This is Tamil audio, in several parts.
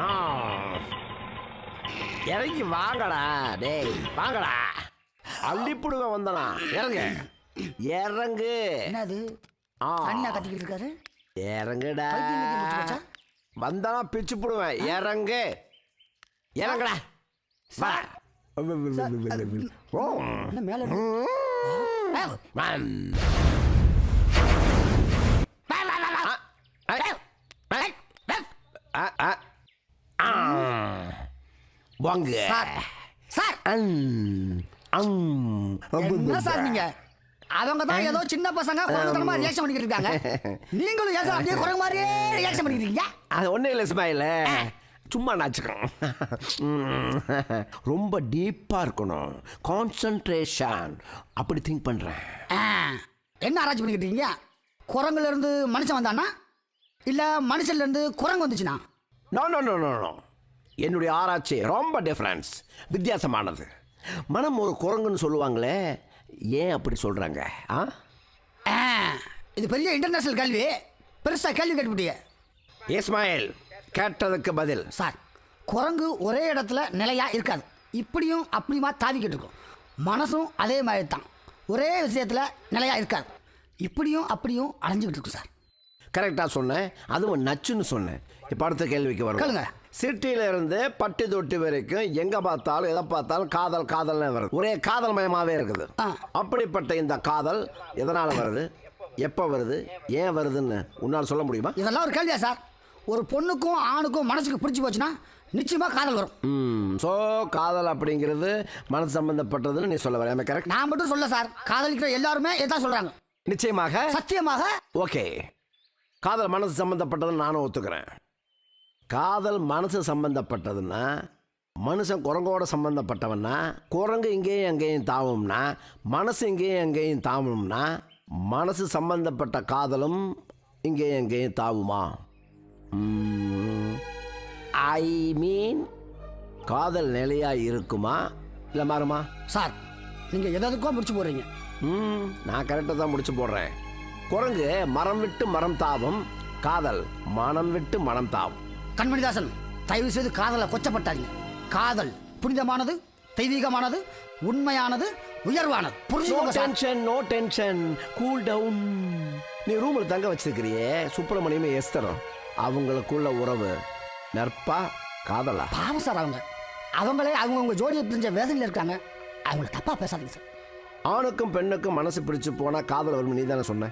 ஆ. இறங்கி வாங்கடா. டேய் வாங்கடா. அள்ளிப்புடுங்க வந்தனா. இறங்க. இறங்கு. என்னது. அண்ணா கத்திக்கிட்டு இருக்காரு? இறங்குடா? வந்தனா பிச்சு போடுவேன் இறங்கு. இறங்குடா. வா. ஓ. மேல ஆ. ஆ. வாங்க. சார். சார். என்ன சார் நீங்க? அவங்க தான் ஏதோ சின்ன பசங்க குழந்தைத்தனமா ரியாக்ஷன் பண்ணிக்கிட்டு இருக்காங்க. நீங்களும் ஏன் சார் அப்படியே குரங்கு மாதிரியே ரியாக்ஷன் பண்ணிக்கிட்டு இருக்கீங்க? அது ஒன்றும் இல்லை ஸ்மைல. சும்மா நாச்சுக்கணும். ரொம்ப டீப்பாக இருக்கணும். கான்சன்ட்ரேஷன் அப்படி திங்க் பண்ணுறேன் என்ன ஆராய்ச்சி பண்ணிக்கிட்டு இருக்கீங்க? குரங்குல இருந்து மனுஷன் வந்தானா? இல்ல மனுஷன்ல இருந்து குரங்கு வந்துச்சுனா? No no no no no என்னுடைய ஆராய்ச்சி ரொம்ப டிஃப்ரென்ஸ் வித்தியாசமானது. மனம் ஒரு குரங்குன்னு சொல்லுவாங்களே ஏன் அப்படி சொல்கிறாங்க ஆ? இது பெரிய இன்டர்நேஷனல் கேள்வி. பெருசா கேள்வி கேட்டுவிட்டீங்க இஸ்மாயில் கேட்டதுக்கு பதில். சார் குரங்கு ஒரே இடத்துல நிலையா இருக்காது. இப்படியும் அப்படியுமா தாவிக்கிட்டு இருக்கும். மனசும் அதே மாதிரி தான் ஒரே விஷயத்துல நிலையா இருக்காது. இப்படியும் அப்படியும் அலைஞ்சுக்கிட்டு இருக்கும் சார். கரெக்டாக சொன்னேன். அதுவும் நச்சுன்னு சொன்னேன். இப்போ அடுத்த கேள்விக்கு கேளுங்க. வரும் சிட்டியில இருந்து பட்டி தொட்டி வரைக்கும் எங்க பார்த்தாலும் எதை பார்த்தாலும் காதல் காதல்னு வருது. ஒரே காதல் மயமாவே இருக்குது. அப்படிப்பட்ட இந்த காதல் எதனால வருது? எப்போ வருது? ஏன் வருதுன்னு உன்னால் சொல்ல முடியுமா? இதெல்லாம் ஒரு கேள்வியா சார்? ஒரு பொண்ணுக்கும் ஆணுக்கும் மனசுக்கு பிடிச்சி போச்சுன்னா நிச்சயமா காதல் வரும். ஸோ காதல் அப்படிங்கிறது மனசு சம்பந்தப்பட்டதுன்னு நீ சொல்ல வர. கரெக்ட் நான் மட்டும் சொல்ல சார். காதலிக்கிற எல்லாருமே இதான் சொல்றாங்க. நிச்சயமாக? சத்தியமாக? ஓகே. காதல் மனசு சம்பந்தப்பட்டதுன்னு நானும் ஒத்துக்கிறேன். காதல் மனசு சம்பந்தப்பட்டதுன்னா மனுஷன் குரங்கோட சம்பந்தப்பட்டவன்னா குரங்கு இங்கேயும் அங்கேயும் தாவும்னா மனசு இங்கேயும் அங்கேயும் தாவும்னா மனசு சம்பந்தப்பட்ட காதலும் இங்கேயும் அங்கேயும் தாவுமா? ஐ மீன் காதல் நிலையாக இருக்குமா? இல்லை மாறுமா? சார் நீங்கள் எதாவதுக்கோ முடிச்சு போடுறீங்க ம் நான் கரெக்டாக தான் முடிச்சு போடுறேன். குரங்கு மரம் விட்டு மரம் தாவும் காதல் மனம் விட்டு மனம் தாவும். கண்மணிதாசன் தயவு செய்து காதலை கொச்சப்பட்டாதீங்க. காதல் புனிதமானது தெய்வீகமானது உண்மையானது உயர்வானது. புரிஞ்சுக்கோங்க tension no tension cool down நீ ரூமில் தங்க வச்சிருக்கிறியே? சுப்பிரமணியமே எஸ்தரும். அவங்களுக்குள்ள உறவு நற்பா காதலா? பாவம் சார் அவங்க. அவங்களே அவங்கவுங்க ஜோடியை பிரிஞ்ச வேதனையில் இருக்காங்க. அவங்கள தப்பா பேசாதீங்க சார். ஆணுக்கும் பெண்ணுக்கும் மனசு பிடிச்சு போனால் காதல் வரும் நீ தானே சொன்ன?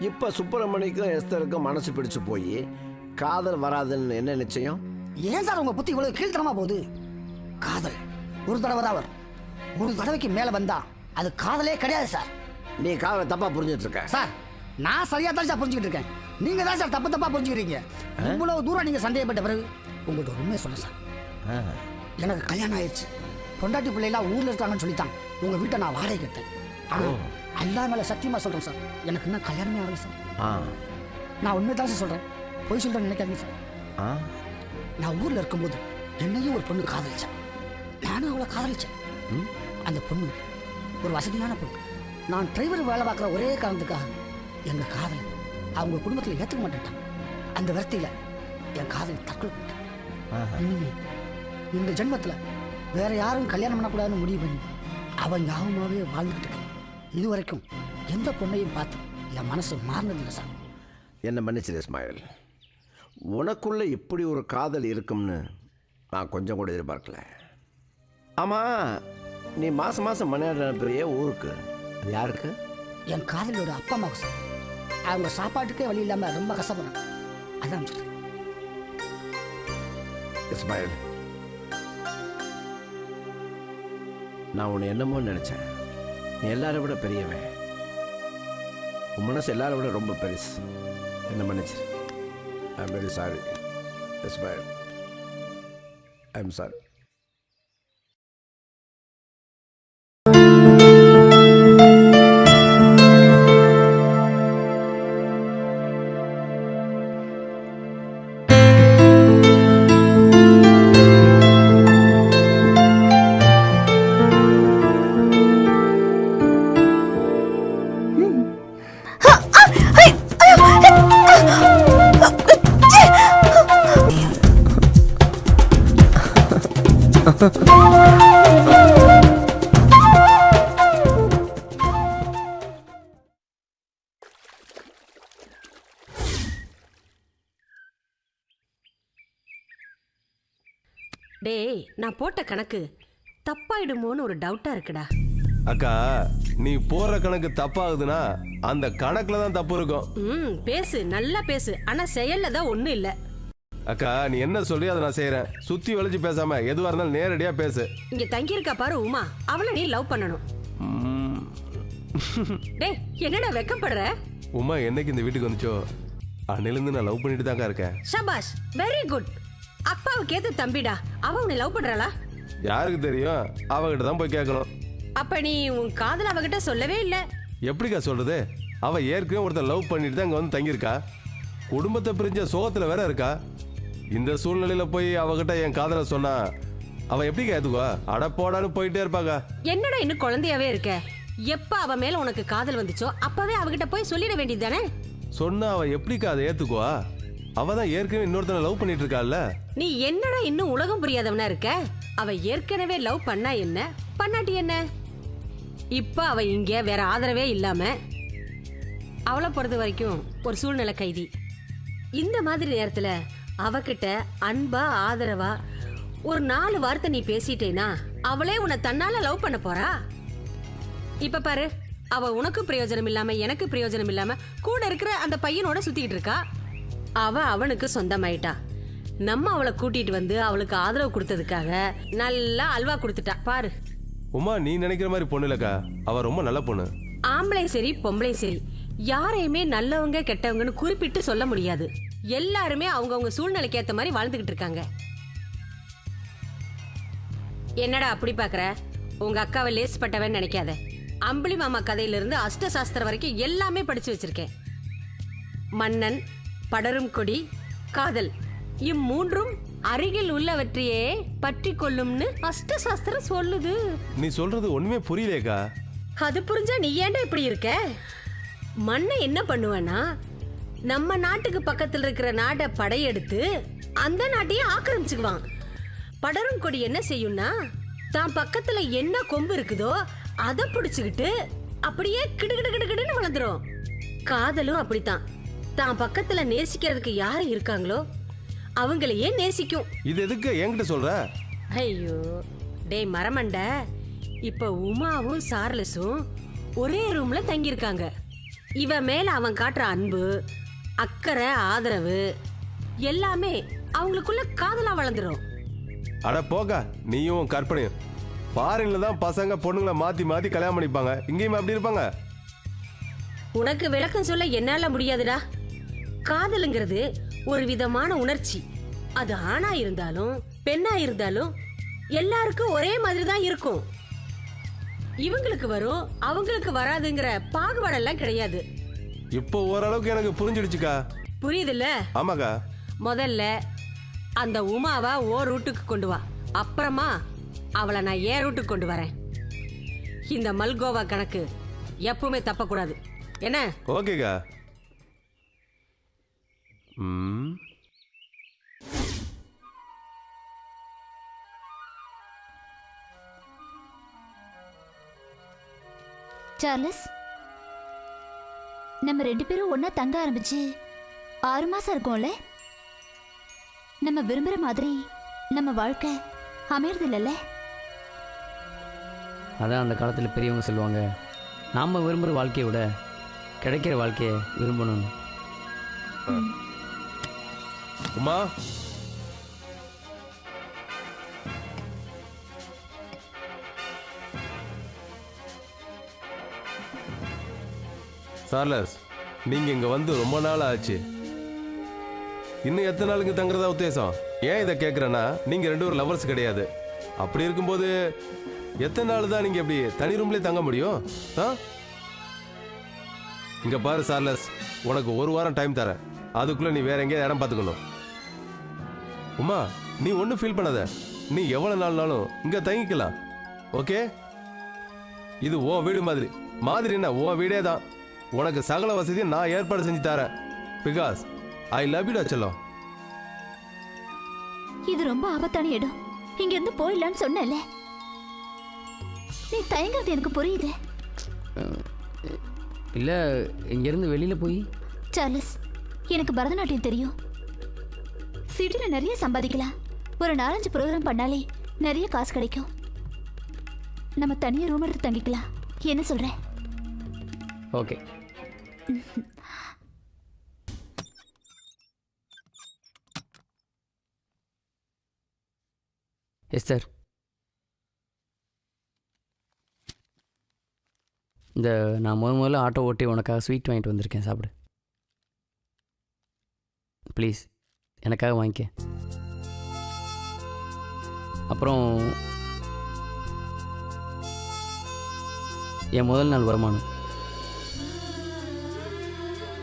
இப்போ சுப்பிரமணிக்கும் எஸ்தருக்கும் மனசு பிடிச்சு போய் காதல் வராதுன்னு என்ன நிச்சயம்? ஏன் சார் உங்க புத்தி இவ்வளவு கீழ்த்தனமா போகுது? காதல். ஒரு தடவை தான் வரும். ஒரு தடவைக்கு மேல வந்தா அது காதலே கிடையாது சார். நீ காதலை தப்பாக புரிஞ்சிட்டு இருக்க சார் நான் சரியா தான் சார் புரிஞ்சுக்கிட்டு இருக்கேன். நீங்க தான் சார் தப்பு தப்பா புரிஞ்சுக்கிறீங்க. இவ்வளவு தூரம் நீங்க சந்தேகப்பட்ட பிறகு உங்கள்கிட்ட ஒரு உண்மையை சொல்ல சார். எனக்கு கல்யாணம் ஆயிடுச்சு பொண்டாட்டி பிள்ளைலாம் ஊர்ல இருக்காங்கன்னு சொல்லித்தான். உங்க வீட்டை நான் வாடகை கேட்டேன். ஆனா அல்லா மேல சத்தியமா சொல்றேன் சார். எனக்கு இன்னும் கல்யாணமே ஆகல சார். நான் உண்மை தான் சார் சொல்றேன். பொய் சொல்றேன்னு நினைக்காதீங்க சார். ஆ? நான் ஊர்ல இருக்கும்போது என்னையும் ஒரு பொண்ணு காதலிச்சேன் நானும் அவளை காதலிச்சேன். அந்த பொண்ணு ஒரு வசதியான பொண்ணு. நான் டிரைவர் வேலை பார்க்குற ஒரே காரணத்துக்காக எங்க காதலை அவங்க குடும்பத்தில் ஏற்றுக்க மாட்டேன்ட்டான். அந்த விரத்தியில என் காதலை தற்கொலை பண்ணிட்டேன். இனிமே இந்த ஜென்மத்துல வேற யாரும் கல்யாணம் பண்ணக்கூடாதுன்னு முடிவு பண்ணி அவன் ஞாபகமாகவே வாழ்ந்துகிட்டு இருக்கேன். இது வரைக்கும் எந்த பொண்ணையும் பார்த்து என் மனசு மாறினதில்லை சார். என்ன மன்னிச்சிரு இஸ்மாயில். உனக்குள்ள இப்படி ஒரு காதல் இருக்கும்னு நான் கொஞ்சம் கூட எதிர்பார்க்கல. ஆமாம் நீ மாதம் மாதம் மணியாடு அனுப்புறிய ஊருக்கு. அது யாருக்கு? என் காதலியோட அப்பா அம்மாவுக்கு சார் அவங்க சாப்பாட்டுக்கே வழி இல்லாம ரொம்ப கஷ்டப்படுறாங்க அதான் சொல்றேன். இஸ்மாயில் நான் உன்னை என்னமோ நினச்சேன். நீ எல்லாரை விட பெரியவன். உன் மனசு எல்லாரை விட ரொம்ப பெருசு. என்ன மன்னிச்சிரு. I am very sorry Ismail I am டேய் நான் போட்ட கணக்கு தப்பாயிடுமோன்னு ஒரு டவுட்டா இருக்குடா. அக்கா நீ போடுற கணக்கு தப்பாகுதுன்னா அந்த கணக்குல தான் தப்பு இருக்கும். ம் பேசு நல்லா பேசு. ஆனா செயல்ல தான் ஒண்ணும் இல்ல. அக்கா நீ என்ன சொல்லி அதை நான் செய்றேன்? சுத்தி வளைச்சு பேசாம எதுவா இருந்தாலும் நேரடியா பேசு. இங்க தங்கி இருக்கா பாரு உமா. அவளை நீ லவ் பண்ணணும். ம், டேய் என்னடா வெக்கப்படுற? உமா என்னைக்கு இந்த வீட்டுக்கு வந்துச்சோ? அன்னிலிருந்து நான் லவ் பண்ணிட்டு தாங்க இருக்கேன். ஷபாஷ் வெரி குட் அப்பாவுக்கு ஏத்த தம்பிடா. அவ உன்னை லவ் பண்றாளா? யாருக்கு தெரியும்? அவகிட்ட தான் போய் கேட்கணும். அப்ப நீ உன் காதல் அவகிட்ட சொல்லவே இல்ல. எப்படிக்கா சொல்றது? அவ ஏற்கனவே ஒருத்தன் லவ் பண்ணிட்டு தான் இங்க வந்து தங்கியிருக்கா. குடும்பத்தை பிரிஞ்ச சோகத்துல வேற இருக்கா? இந்த சூழ்நிலையில போய் அவகிட்ட என் காதலை சொன்னா அவ எப்படிக்கா ஏத்துக்குவா அட போடான்னு போயிட்டே இருப்பாங்க. என்னடா இன்னும் குழந்தையாவே இருக்க? எப்ப அவ மேல உனக்கு காதல் வந்துச்சோ அப்பவே அவகிட்ட போய் சொல்லிட வேண்டியது தானே? சொன்னா அவ எப்படிக்கா அதை ஏத்துக்குவா? அவ தான் ஏற்கனவே இன்னொருத்தனை லவ் பண்ணிட்டு இருக்கால்ல நீ என்னடா இன்னும் உலகம் புரியாதவனா இருக்க? அவ ஏற்கனவே லவ் பண்ணா என்ன? பண்ணாட்டி என்ன? இப்ப அவ இங்க வேற ஆதரவே இல்லாம அவளை பொறுத்த வரைக்கும் ஒரு சூழ்நிலை கைதி. இந்த மாதிரி நேரத்துல அவகிட்ட அன்பா ஆதரவா ஒரு நாலு வார்த்தை நீ பேசிட்டேனா அவளே உன்னை தன்னால லவ் பண்ண போறா? இப்ப பாரு அவ உனக்கு பிரயோஜனம் இல்லாம எனக்கு பிரயோஜனம் இல்லாம கூட இருக்கிற அந்த பையனோட சுத்திக்கிட்டு இருக்கா? அவ அவனுக்கு சொந்தமாயிட்டா. நம்ம அவளை கூட்டிட்டு வந்து அவளுக்கு ஆதரவு கொடுத்ததுக்காக நல்லா அல்வா கொடுத்துட்டா. பாரு. உமா நீ நினைக்கிற மாதிரி பொண்ணு இல்லக்கா. அவ ரொம்ப நல்ல பொண்ணு. ஆம்பளையும் சரி பொம்பளையும் சரி யாரையுமே நல்லவங்க கெட்டவங்கன்னு குறிப்பிட்டு சொல்ல முடியாது. எல்லாருமே அவங்கவங்க சூழ்நிலைக்கு ஏத்த மாதிரி வாழ்ந்துகிட்டு இருக்காங்க. என்னடா அப்படி பாக்குற? உங்க அக்காவை லேசுப்பட்டவன் நினைக்காத. அம்பளி மாமா கதையிலிருந்து அஷ்ட சாஸ்திரம் வரைக்கும் எல்லாமே படிச்சு வச்சிருக்கேன். மன்னன் படரும் கொடி காதல் இம்மூன்றும் அருகில் உள்ளவற்றையே பற்றி கொள்ளும்னு அஷ்ட சாஸ்திரம் சொல்லுது. நீ சொல்றது ஒண்ணுமே புரியலையேக்கா அது புரிஞ்சா நீ ஏன்டா இப்படி இருக்க? மண்ணை என்ன பண்ணுவேன்னா நம்ம நாட்டுக்கு பக்கத்துல இருக்கிற நாட்டை படையெடுத்து அந்த நாட்டையும் ஆக்கிரமிச்சுக்குவான். படரும் கொடி என்ன செய்யும்னா தான் பக்கத்துல என்ன கொம்பு இருக்குதோ அதை பிடிச்சுக்கிட்டு அப்படியே கிடுகிடு கிடுகிடுன்னு வளர்ந்துரும். காதலும் அப்படித்தான். தான் பக்கத்துல நேசிக்கிறதுக்கு யாரு இருக்காங்களோ அவங்களையே நேசிக்கும். இது எதுக்கு? என்கிட்ட சொல்ற? ஐயோ டேய் மரமண்ட இப்ப உமாவும் சார்லஸும் ஒரே ரூம்ல தங்கியிருக்காங்க. இவ மேல அவன் காட்டுற அன்பு அக்கறை ஆதரவு எல்லாமே அவங்களுக்குள்ள காதலா வளர்ந்துரும். அட போக்கா நீயும் கற்பனையும். ஃபாரின்ல தான் பசங்க பொண்ணுங்களை மாத்தி மாத்தி கல்யாணம் பண்ணிப்பாங்க. இங்கேயும் அப்படி இருப்பாங்க. உனக்கு விளக்கம் சொல்ல என்னால முடியாதுடா. காதலுங்கிறது ஒரு விதமான உணர்ச்சி. அது ஆணா இருந்தாலும் பெண்ணா இருந்தாலும் எல்லாருக்கும் ஒரே மாதிரி தான் இருக்கும். இவங்களுக்கு வரும் அவங்களுக்கு வராதுங்கிற பாகுபாடெல்லாம் கிடையாது. இப்போ ஓரளவுக்கு எனக்கு புரிஞ்சிடுச்சுக்கா. புரியுதுல்ல? ஆமாக்கா. முதல்ல அந்த உமாவை ஓ ரூட்டுக்கு கொண்டு வா. அப்புறமா அவளை நான் ஏன் ரூட்டுக்கு கொண்டு வரேன்? இந்த மல்கோவா கணக்கு எப்பவுமே தப்பக்கூடாது. என்ன? ஓகேக்கா. ம். சார்லஸ் நம்ம ரெண்டு பேரும் ஒண்ணா தங்க ஆரம்பிச்சு ஆறு மாசம் இருக்கும்ல? நம்ம விரும்புற மாதிரி நம்ம வாழ்க்கை அமையறது இல்லைல்ல அதான் அந்த காலத்தில் பெரியவங்க சொல்லுவாங்க நாம் விரும்புகிற வாழ்க்கையை விட கிடைக்கிற வாழ்க்கையை விரும்பணும். உமா சார்லஸ் நீங்கள் இங்கே வந்து ரொம்ப நாள் ஆச்சு. இன்னும் எத்தனை நாளுக்கு தங்குறதா உத்தேசம்? ஏன் இதை கேட்குறேன்னா நீங்கள் ரெண்டு ஒரு லவர்ஸ் கிடையாது. அப்படி இருக்கும்போது எத்தனை நாள் தான் நீங்கள் இப்படி தனி ரூம்லேயே தங்க முடியும்? ஆ? இங்கே பாரு சார்லஸ் உனக்கு ஒரு வாரம் டைம் தரேன். அதுக்குள்ளே நீ வேற எங்கேயாவது இடம் பார்த்துக்கணும். உமா நீ ஒன்றும் ஃபீல் பண்ணாத. நீ எவ்வளோ நாள்னாலும் இங்கே தங்கிக்கலாம். ஓகே இது ஓ வீடு மாதிரி. மாதிரி என்ன ஓ வீடே தான். உனக்கு சகல வசதியும் நான் ஏற்பாடு செஞ்சு தரேன். பிகாஸ் ஐ லவ் யூ செல்லம். இது ரொம்ப ஆபத்தான இடம். இங்க இருந்து போயிடலான்னு சொன்னல நீ தயங்குறது எனக்கு புரியுது. இல்லை இங்கேருந்து வெளியில் போய்? சார்லஸ் எனக்கு பரதநாட்டியம் தெரியும். சிட்டில நிறைய சம்பாதிக்கலாம். ஒரு நாலஞ்சு ப்ரோக்ராம் பண்ணாலே நிறைய காசு கிடைக்கும். நம்ம தனியாக ரூம் எடுத்து தங்கிக்கலாம். என்ன சொல்ற? ஓகே எஸ் சார் இந்த நான் முத முதல்ல ஆட்டோ ஓட்டி உனக்காக ஸ்வீட் வாங்கிட்டு வந்திருக்கேன் சாப்பிடு. ப்ளீஸ் எனக்காக வாங்கிக்க. அப்புறம் என் முதல் நாள் வருமானம்.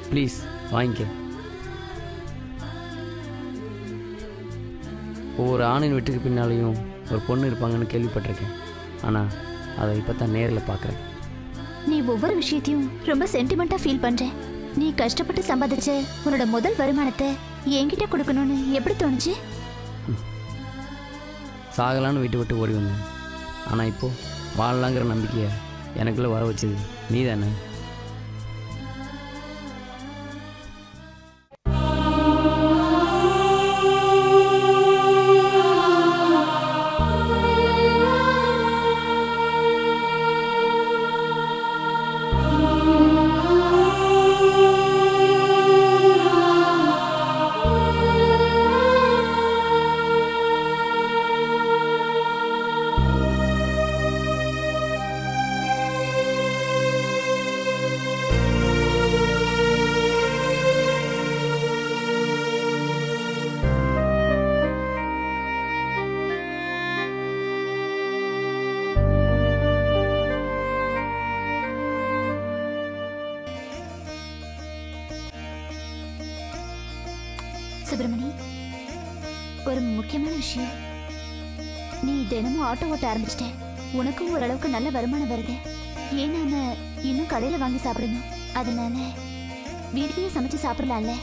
ப்ளீஸ் வாங்கிக்க. ஒவ்வொரு ஆணின் வீட்டுக்கு பின்னாலேயும் ஒரு பொண்ணு இருப்பாங்கன்னு கேள்விப்பட்டிருக்கேன். ஆனால் அதை இப்போ தான் நேரில் பார்க்குறேன் நீ ஒவ்வொரு விஷயத்தையும் ரொம்ப சென்டிமெண்ட்டாக ஃபீல் பண்ற. நீ கஷ்டப்பட்டு சம்பாதிச்ச உன்னோட முதல் வருமானத்தை என்கிட்ட கொடுக்கணும்னு எப்படி தோணுச்சு? சாகலான்னு விட்டு விட்டு ஓடி வந்தேன். ஆனால் இப்போது வாழலாங்கிற நம்பிக்கையை எனக்குள்ளே வர வச்சது நீ தானே முக்கியமான விஷயம் நீ தினமும் ஆட்டோ ஓட்ட ஆரம்பிச்சிட்ட. உனக்கும் ஓரளவுக்கு நல்ல வருமானம் வருது. ஏன் நாம இன்னும் கடையில வாங்கி சாப்பிடணும்? அதனால வீட்லயே சமைச்சு சாப்பிடலாம்ல.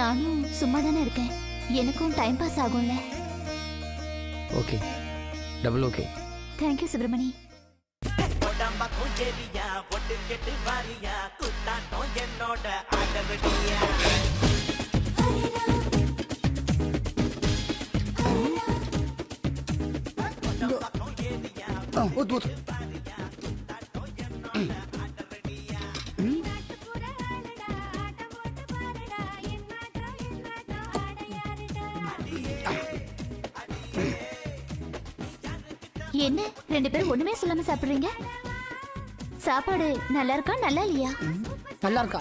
நானும் சும்மா தானே இருக்கேன். எனக்கும் டைம் பாஸ் ஆகும்ல. Okay double okay thank you Subramani. உடம்பக்கும் எரியா ஒட்டு கெட்டு வாரியா குத்தாட்டம் என்னோட ஆடவடியா ஊத்து ஊத்து என்ன ரெண்டு பேரும் ஒண்ணுமே சொல்லாம சாப்பிடுறீங்க? சாப்பாடு நல்லா இருக்கா நல்லா இல்லையா? நல்லா இருக்கா.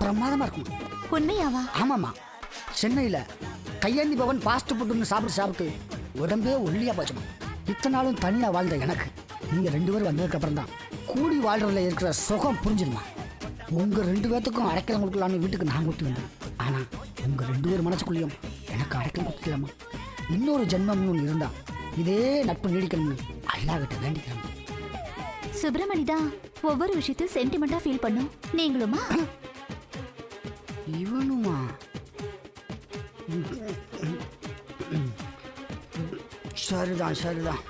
பிரமாதமா இருக்கும் உண்மையாவா? ஆமாம்மா. சென்னையில் கையேந்தி பவன் ஃபாஸ்ட் ஃபுட்டுன்னு சாப்பிட்டு சாப்பிட்டு உடம்பே ஒல்லியா போச்சுமா இத்தனை நாளும் தனியாக வாழ்ந்த எனக்கு. நீங்கள் ரெண்டு பேரும் வந்ததுக்கப்புறம் தான் கூடி வாழ்றதுல இருக்கிற சுகம் புரிஞ்சிருமா? உங்கள் ரெண்டு பேர்த்துக்கும் அடைக்கலம் கொடுக்கலான்னு வீட்டுக்கு நான் கூட்டி வந்தேன். ஆனால் உங்கள் ரெண்டு பேர் மனசுக்குள்ளேயும் எனக்கு அடைக்கலம் கொடுக்கலாமா? இன்னொரு ஜென்மம்னு ஒன்று இருந்தா இதே நட்பு நீடிக்கணும்னு அல்லாஹ்கிட்ட வேண்டிக்கிறேன். சுப்பிரமணி தான் ஒவ்வொரு விஷயத்தையும் சென்டிமெண்டா ஃபீல் பண்ணும். நீங்களுமா? இவனுமா? சரிதான் சரிதான்